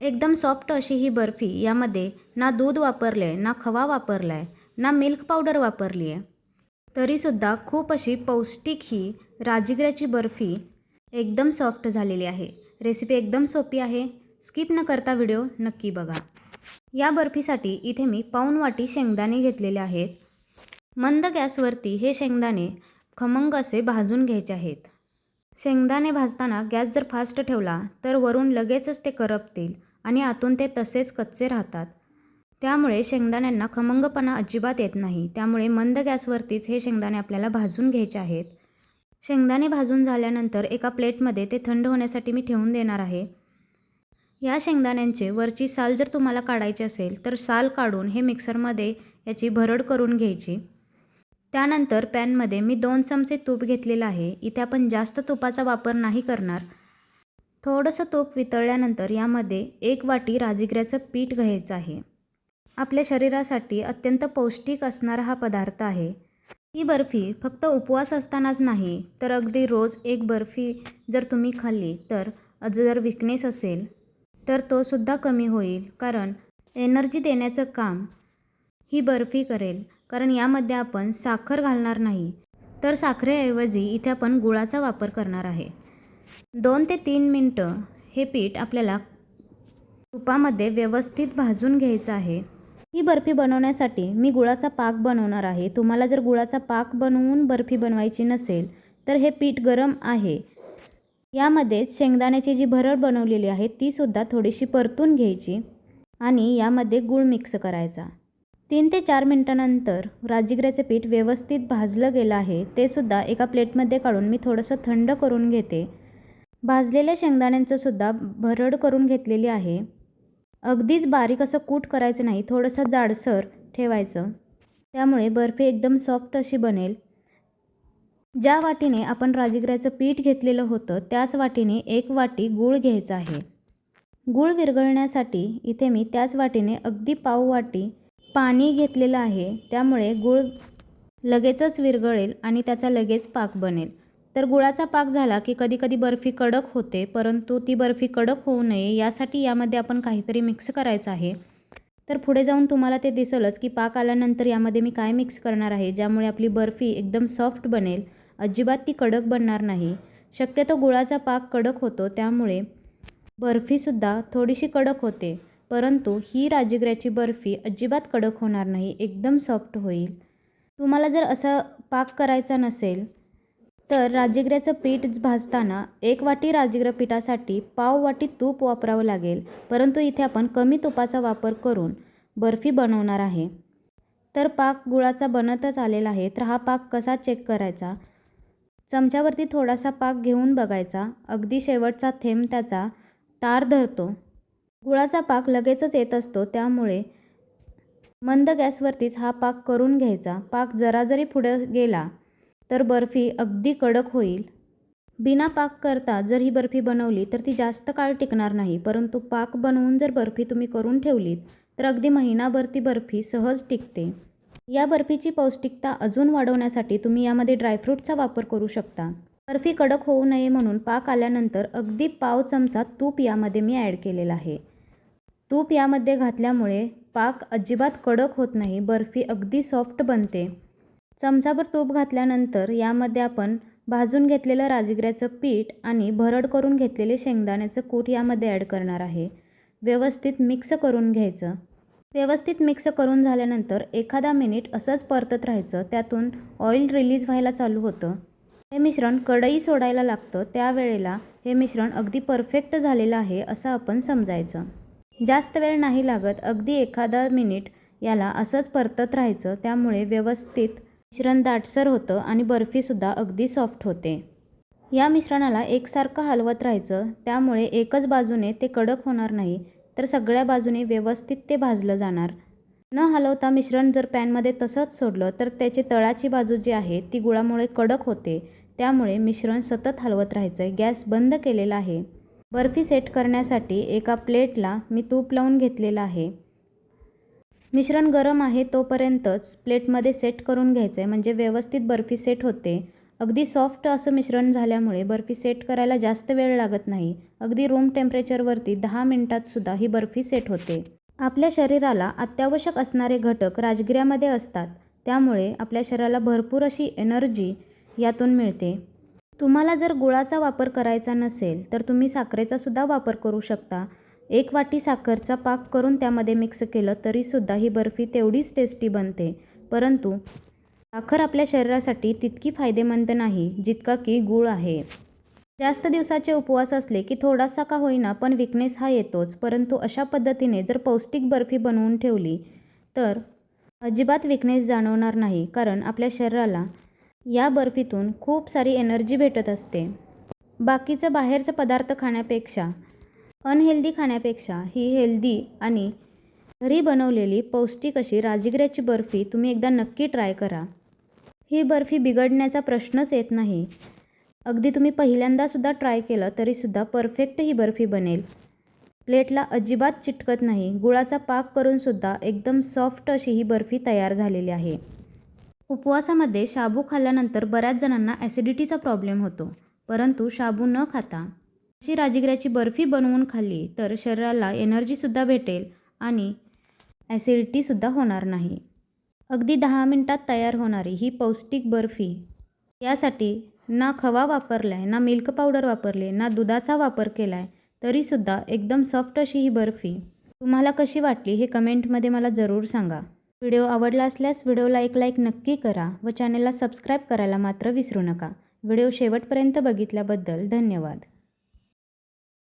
एकदम सॉफ्ट अशी ही बर्फी यामध्ये ना दूध वापरले आहे ना खवा वापरला आहे ना मिल्क पावडर वापरली आहे तरीसुद्धा खूप अशी पौष्टिक ही राजगिऱ्याची बर्फी एकदम सॉफ्ट झालेली आहे. रेसिपी एकदम सोपी आहे. स्किप न करता व्हिडिओ नक्की बघा. या बर्फीसाठी इथे मी पाऊण वाटी शेंगदाणे घेतलेले आहेत. मंद गॅसवरती हे शेंगदाणे खमंग असे भाजून घ्यायचे आहेत. शेंगदाणे भाजताना गॅस जर फास्ट ठेवला तर वरून लगेचच ते करपतील. आणि आतून ते तसेच कच्चे राहतात. त्यामुळे शेंगदाण्यांना खमंगपणा अजिबात येत नाही. त्यामुळे मंद गॅसवरतीच हे शेंगदाणे आपल्याला भाजून घ्यायचे आहेत. शेंगदाणे भाजून झाल्यानंतर एका प्लेटमध्ये ते थंड होण्यासाठी मी ठेवून देणार आहे. या शेंगदाण्यांचे वरची साल जर तुम्हाला काढायची असेल तर साल काढून हे मिक्सरमध्ये याची भरड करून घ्यायची. त्यानंतर पॅनमध्ये मी दोन चमचे तूप घेतलेलं आहे. इथे आपण जास्त तुपाचा वापर नाही करणार. थोडंसं तूप वितळल्यानंतर यामध्ये एक वाटी राजगिऱ्याचं पीठ घ्यायचं आहे. आपल्या शरीरासाठी अत्यंत पौष्टिक असणारा हा पदार्थ आहे. ही बर्फी फक्त उपवास असतानाच नाही तर अगदी रोज एक बर्फी जर तुम्ही खाल्ली तर जर विकनेस असेल तर तो सुद्धा कमी होईल कारण एनर्जी देण्याचं काम ही बर्फी करेल. कारण यामध्ये आपण साखर घालणार नाही तर साखरेऐवजी इथे आपण गुळाचा वापर करणार आहे. दोन ते तीन मिनटं हे पीठ आपल्याला तुपामध्ये व्यवस्थित भाजून घ्यायचं आहे. ही बर्फी बनवण्यासाठी मी गुळाचा पाक बनवणार आहे. तुम्हाला जर गुळाचा पाक बनवून बर्फी बनवायची नसेल तर हे पीठ गरम आहे. यामध्येच शेंगदाण्याची जी भरड बनवलेली आहे तीसुद्धा थोडीशी परतून घ्यायची आणि यामध्ये गूळ मिक्स करायचा. तीन ते चार मिनटानंतर राजगिऱ्याचे पीठ व्यवस्थित भाजलं गेलं आहे ते सुद्धा एका प्लेटमध्ये काढून मी थोडंसं थंड करून घेते. भाजलेल्या शेंगदाण्यांचं सुद्धा भरड करून घेतलेली आहे. अगदीच बारीक असं कूट करायचं नाही थोडंसं जाडसर ठेवायचं. त्यामुळे बर्फी एकदम सॉफ्ट अशी बनेल. ज्या वाटीने आपण राजगिऱ्याचं पीठ घेतलेलं होतं त्याच वाटीने एक वाटी गूळ घ्यायचा आहे. गूळ विरघळण्यासाठी इथे मी त्याच वाटीने अगदी पाव वाटी पाणी घेतलेलं आहे. त्यामुळे गूळ लगेचच विरघळेल आणि त्याचा लगेच पाक बनेल. तर गुळाचा पाक झाला की कधीकधी बर्फी कडक होते परंतु ती बर्फी कडक होऊ नये यासाठी यामध्ये आपण काहीतरी मिक्स करायचं आहे. तर पुढे जाऊन तुम्हाला ते दिसलंच की पाक आल्यानंतर यामध्ये मी काय मिक्स करणार आहे ज्यामुळे आपली बर्फी एकदम सॉफ्ट बनेल. अजिबात ती कडक बनणार नाही. शक्यतो गुळाचा पाक कडक होतो त्यामुळे बर्फीसुद्धा थोडीशी कडक होते परंतु ही राजगिऱ्याची बर्फी अजिबात कडक होणार नाही एकदम सॉफ्ट होईल. तुम्हाला जर असा पाक करायचा नसेल तर राजगिऱ्याचं पीठ भाजताना एक वाटी राजगिरा पिठासाठी पाव वाटी तूप वापरावं लागेल. परंतु इथे आपण कमी तुपाचा वापर करून बर्फी बनवणार आहे. तर पाक गुळाचा बनतच आलेला आहे. तर हा पाक कसा चेक करायचा? चमच्यावरती थोडासा पाक घेऊन बघायचा. अगदी शेवटचा थेंब त्याचा तार धरतो. गुळाचा पाक लगेचच येत असतो. त्यामुळे मंद गॅसवरतीच हा पाक करून घ्यायचा. पाक जरा जरी पुढे गेला तर बर्फी अगदी कडक होईल. बिना पाक करता जर ही बर्फी बनवली तर ती जास्त काळ टिकणार नाही परंतु पाक बनवून जर बर्फी तुम्ही करून ठेवलीत तर अगदी महिनाभर ती बर्फी सहज टिकते. या बर्फीची पौष्टिकता अजून वाढवण्यासाठी तुम्ही यामध्ये ड्रायफ्रूटचा वापर करू शकता. बर्फी कडक होऊ नये म्हणून पाक आल्यानंतर अगदी पाव चमचा तूप यामध्ये मी ॲड केलेला आहे. तूप यामध्ये घातल्यामुळे पाक अजिबात कडक होत नाही बर्फी अगदी सॉफ्ट बनते. चमचाभर तूप घातल्यानंतर यामध्ये आपण भाजून घेतलेलं राजगिऱ्याचं पीठ आणि भरड करून घेतलेले शेंगदाण्याचं कूट यामध्ये ॲड करणार आहे. व्यवस्थित मिक्स करून घ्यायचं. व्यवस्थित मिक्स करून झाल्यानंतर एखादा मिनिट असंच परतत राहायचं. त्यातून ऑइल रिलीज व्हायला चालू होतं. हे मिश्रण कढई सोडायला लागतं. त्यावेळेला हे मिश्रण अगदी परफेक्ट झालेलं आहे असं आपण समजायचं. जास्त वेळ नाही लागत. अगदी एखादा मिनिट याला असंच परतत राहायचं. त्यामुळे व्यवस्थित मिश्रण दाटसर होतं आणि बर्फीसुद्धा अगदी सॉफ्ट होते. या मिश्रणाला एकसारखं हलवत राहायचं त्यामुळे एकच बाजूने ते कडक होणार नाही तर सगळ्या बाजूने व्यवस्थित ते भाजलं जाणार. न हलवता मिश्रण जर पॅनमध्ये तसंच सोडलं तर त्याची तळाची बाजू जी आहे ती गुळामुळे कडक होते. त्यामुळे मिश्रण सतत हलवत राहायचं आहे गॅस बंद केलेला आहे. बर्फी सेट करण्यासाठी एका प्लेटला मी तूप लावून घेतलेलं आहे. मिश्रण गरम आहे तोपर्यंतच प्लेटमध्ये सेट करून घ्यायचं आहे म्हणजे व्यवस्थित बर्फी सेट होते. अगदी सॉफ्ट असं मिश्रण झाल्यामुळे बर्फी सेट करायला जास्त वेळ लागत नाही. अगदी रूम टेम्परेचरवरती दहा मिनिटातसुद्धा ही बर्फी सेट होते. आपल्या शरीराला अत्यावश्यक असणारे घटक राजगिऱ्यामध्ये असतात. त्यामुळे आपल्या शरीराला भरपूर अशी एनर्जी यातून मिळते. तुम्हाला जर गुळाचा वापर करायचा नसेल तर तुम्ही साखरेचासुद्धा वापर करू शकता. एक वाटी साखरचा पाक करून त्यामध्ये मिक्स केलं तरीसुद्धा ही बर्फी तेवढीच टेस्टी बनते. परंतु साखर आपल्या शरीरासाठी तितकी फायदेमंद नाही जितका की गूळ आहे. जास्त दिवसाचे उपवास असले की थोडासा का होईना पण विकनेस हा येतोच. परंतु अशा पद्धतीने जर पौष्टिक बर्फी बनवून ठेवली तर अजिबात विकनेस जाणवणार नाही कारण आपल्या शरीराला या बर्फीतून खूप सारी एनर्जी भेटत असते. बाकीचं बाहेरचं पदार्थ खाण्यापेक्षा अनहेल्दी खाण्यापेक्षा ही हेल्दी आणि घरी बनवलेली पौष्टिक अशी राजगिऱ्याची बर्फी तुम्ही एकदा नक्की ट्राय करा. ही बर्फी बिघडण्याचा प्रश्नच येत नाही. अगदी तुम्ही पहिल्यांदासुद्धा ट्राय केलं तरीसुद्धा परफेक्ट ही बर्फी बनेल. प्लेटला अजिबात चिटकत नाही. गुळाचा पाक करूनसुद्धा एकदम सॉफ्ट अशी ही बर्फी तयार झालेली आहे. उपवासामध्ये शाबू खाल्ल्यानंतर बऱ्याच जणांना ॲसिडिटीचा प्रॉब्लेम होतो परंतु शाबू न खाता अशी राजगिऱ्याची बर्फी बनवून खाल्ली तर शरीराला एनर्जीसुद्धा भेटेल आणि ॲसिडिटीसुद्धा होणार नाही. अगदी दहा मिनटात तयार होणारी ही पौष्टिक बर्फी. यासाठी ना खवा वापरला आहे ना मिल्क पावडर वापरले ना दुधाचा वापर केला आहे तरीसुद्धा एकदम सॉफ्ट अशी ही बर्फी. तुम्हाला कशी वाटली हे कमेंटमध्ये मला जरूर सांगा. व्हिडिओ आवडला असल्यास व्हिडिओला एक लाईक नक्की करा व चॅनलला सबस्क्राईब करायला मात्र विसरू नका. व्हिडिओ शेवटपर्यंत बघितल्याबद्दल धन्यवाद.